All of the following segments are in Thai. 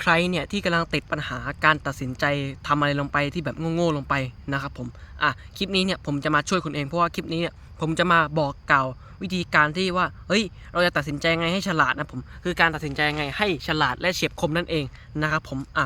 ใครเนี่ยที่กำลังติดปัญหาการตัดสินใจทำอะไรลงไปที่แบบโง่ๆลงไปนะครับผมอะคลิปนี้เนี่ยผมจะมาช่วยคุณเองเพราะว่าคลิปนี้เนี่ยผมจะมาบอกกล่าววิธีการที่ว่าเฮ้ย เราจะตัดสินใจไงให้ฉลาดนะผมคือการตัดสินใจไงให้ฉลาดและเฉียบคมนั่นเองนะครับผมอะ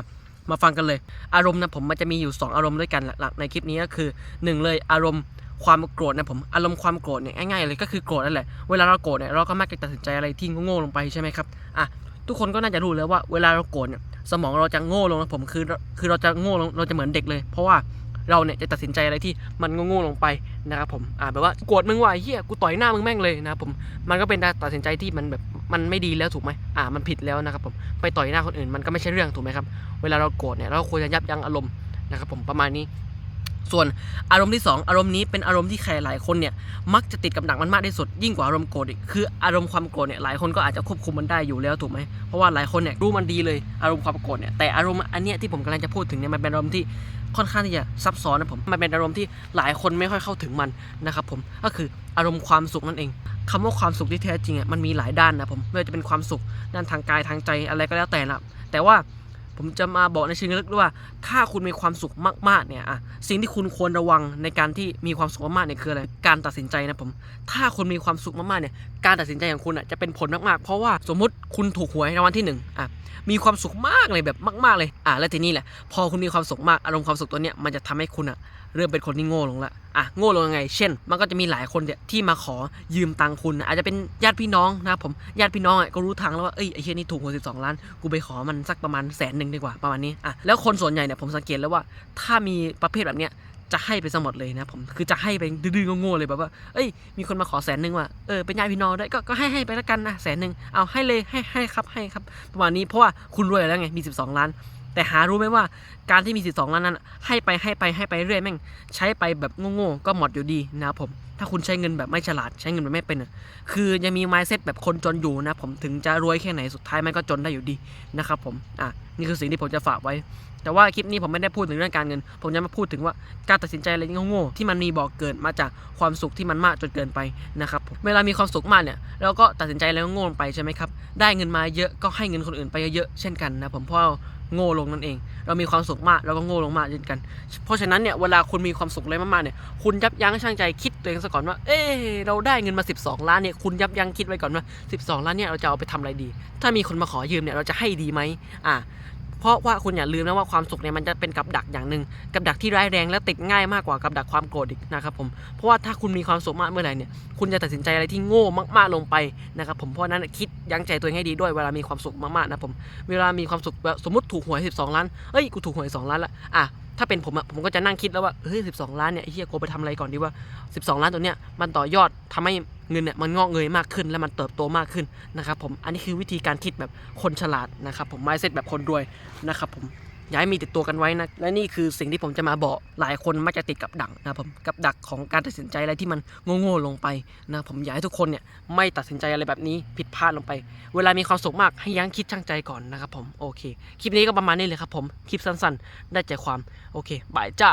มาฟังกันเลย อารมณ์นะผมมันจะมีอยู่ 2 อารมณ์ด้วยกันหลักๆในคลิปนี้ก็คือหนึ่งเลยอารมณ์ความโกรธนะผมอารมณ์ความโกรธเนี่ยง่ายๆเลยก็คือโกรธนั่นแหละเวลาเราโกรธเนี่ยเราก็มักจะตัดสินใจอะไรที่โง่ๆลงไปใช่ไหมครับอะ ทุกคนก็น่าจะรู้แล้วว่าเวลาเราโกรธเนี่ยสมองเราจะโง่ลงนะผมคือคือเราจะโง่ลงเราจะเหมือนเด็กเลย เพราะว่าเราเนี่ยจะตัดสินใจอะไรที่มันโง่ๆลงไปนะครับผมอ่าแบบว่าโกรธมึงว่ะไอ้เฮียกูต่อยหน้ามึงแม่งเลยนะครับผมมันก็เป็นการตัดสินใจที่มันแบบมันไม่ดีแล้วถูกไหมอ่ามันผิดแล้วนะครับผมไปต่อยหน้าคนอื่นมันก็ไม่ใช่เรื่องถูกไหมครับเวลาเราโกรธเนี่ยเราควรจะยับยั้งอารมณ์นะครับผมประมาณนี้ ส่วนอารมณ์ที่สองอารมณ์นี้เป็นอารมณ์ที่ใครหลายคนเนี่ยมักจะติดกับดักมันมากที่สุดยิ่งกว่าอารมณ์โกรธอีกคืออารมณ์ความโกรธเนี่ยหลายคนก็อาจจะควบคุมมันได้อยู่แล้วถูกไหมเพราะว่าหลายคนเนี่ยรู้มันดีเลยอารมณ์ความโกรธเนี่ยแต่อารมณ์อันเนี้ยที่ผมกำลังจะพูดถึงเนี่ยมันเป็นอารมณ์ที่ค่อนข้างที่จะซับซ้อนนะผมมันเป็นอารมณ์ที่หลายคนไม่ค่อยเข้าถึงมันนะครับผมก็คืออารมณ์ความสุขนั่นเองคำว่าความสุขที่แท้จริงอะมันมีหลายด้านนะผมไม่ว่าจะเป็นความสุขด้านทางกายทางใจอะไรก็แล้วแต่นะแต่ว่า ผมจะมาบอกในเชิงลึกด้วยว่า ถ้าคุณมีความสุขมากๆเนี่ยอะสิ่งที่คุณควรระวังในการที่มีความสุขมากๆเนี่ยคืออะไรการตัดสินใจนะผมถ้าคุณมีความสุขมากๆเนี่ยการตัดสินใจของคุณอะจะเป็นผลมากๆ เพราะว่าสมมติคุณถูกหวยรางวัลที่หนึ่งอะมีความสุขมากเลยแบบมากๆเลยอะแล้วทีนี้แหละ พอคุณมีความสุขมากอารมณ์ความสุขตัวเนี้ยมันจะทำให้คุณอะเริ่มเป็นคนที่โง่ลงละอะโง่ลงยังไง เช่น มันก็จะมีหลายคนเนี่ยที่มาขอยืมตังคุณ อาจจะเป็นญาติพี่น้องนะผมญาติพี่น้องอะก็รู้ทางแล้วว่าเอ้ยไอ้เฮียนี่ถูกหวยสิบสองล้านกูไปขอมันสักประมาณแสนหนึ่งดีกว่าประมาณนี้อะแล้วคนส่วนใหญ่เนี่ยผมสังเกตแล้วว่า ถ้ามีประเภทแบบเนี้ยจะให้ไปสมดเลยนะผมคือจะให้ไปดื้อๆโง่ๆเลยแบบว่า เอ้ยมีคนมาขอแสนหนึ่งว่ะเออเป็นญาติพี่น้องได้ก็ก็ให้ให้ไปแล้วกันนะแสนหนึ่งเอาให้เลยให้ให้ครับให้ครับ ประมาณนี้เพราะว่าคุณรวยแล้วไงมี 12 ล้าน แต่หารู้ไหมว่าการที่มี 12 ล้านนั้น ให้ไปให้ไปให้ไปเรื่อยแม่ง ใช้ไปแบบโง่ๆก็หมดอยู่ดีนะครับผม ถ้าคุณใช้เงินแบบไม่ฉลาดใช้เงินแบบไม่เป็นคือยังมี mindset แบบคนจนอยู่นะ ผมถึงจะรวยแค่ไหนสุดท้ายมันก็จนได้อยู่ดีนะครับผมอะนี่คือสิ่งที่ผมจะฝากไว้ แต่ว่าคลิปนี้ผมไม่ได้พูดถึงเรื่องการเงิน ผมจะมาพูดถึงว่าการตัดสินใจอะไรโง่ๆที่มันมีบอกเกิดมาจากความสุขที่มันมากจนเกินไปนะครับผมเวลามีความสุขมากเนี่ยเราก็ตัดสินใจอะไรโง่ๆไปใช่ไหมครับได้เงินมาเยอะก็ให้เงินคนอื่นไปเยอะๆเช่นกันนะผมเพราะ โง่ลงนั่นเอง เรามีความสุขมากเราก็โง่ลงมากเช่นกัน เพราะฉะนั้นเนี่ยเวลาคุณมีความสุขอะไรมากๆเนี่ยคุณยับยั้งชั่งใจคิดตัวเองซะก่อนว่า เอ้เราได้เงินมา 12 ล้านเนี่ยคุณยับยั้งคิดไว้ก่อนว่า 12 ล้านเนี่ยเราจะเอาไปทำอะไรดี ถ้ามีคนมาขอยืมเนี่ยเราจะให้ดีไหมอ่า เพราะว่าคุณอย่าลืมนะว่าความสุขเนี่ยมันจะเป็นกับดักอย่างหนึ่งกับดักที่ร้ายแรงและติดง่ายมากกว่ากับดักความโกรธอีกนะครับผมเพราะว่าถ้าคุณมีความสุขมากเมื่อไหร่เนี่ยคุณจะตัดสินใจอะไรที่โง่มากๆลงไปนะครับผมเพราะฉะนั้นคิดยั้งใจตัวเองให้ดีด้วยเวลามีความสุขมากๆนะผมเวลามีความสุขสมมติถูกหวย 12 ล้านเอ้ยกูถูกหวย 2 ล้านละอะถ้าเป็นผมอะผมก็จะนั่งคิดแล้วว่าเฮ้ย12ล้านเนี่ยเฮียกูไปทำอะไรก่อนดีว่า 12 ล้านตัวเนี้ยมันต่อยอดทำให้ เงินเนี่ยมันงอกเงยมากขึ้นและมันเติบโตมากขึ้นนะครับผมอันนี้คือวิธีการคิดแบบคนฉลาดนะครับผม mindset แบบคนรวยนะครับผมอย่าให้มีติดตัวกันไว้นะและนี่คือสิ่งที่ผมจะมาบอกหลายคนมักจะติดกับดักนะผมกับดักของการตัดสินใจอะไรที่มันโง่ๆลงไปนะผมอยากให้ทุกคนเนี่ยไม่ตัดสินใจอะไรแบบนี้ผิดพลาดลงไป เวลามีความสุขมากให้ยั้งคิดช่างใจก่อนนะครับผมโอเค คลิปนี้ก็ประมาณนี้เลยครับผมคลิปสั้นๆ ได้ใจความโอเคบายจ้า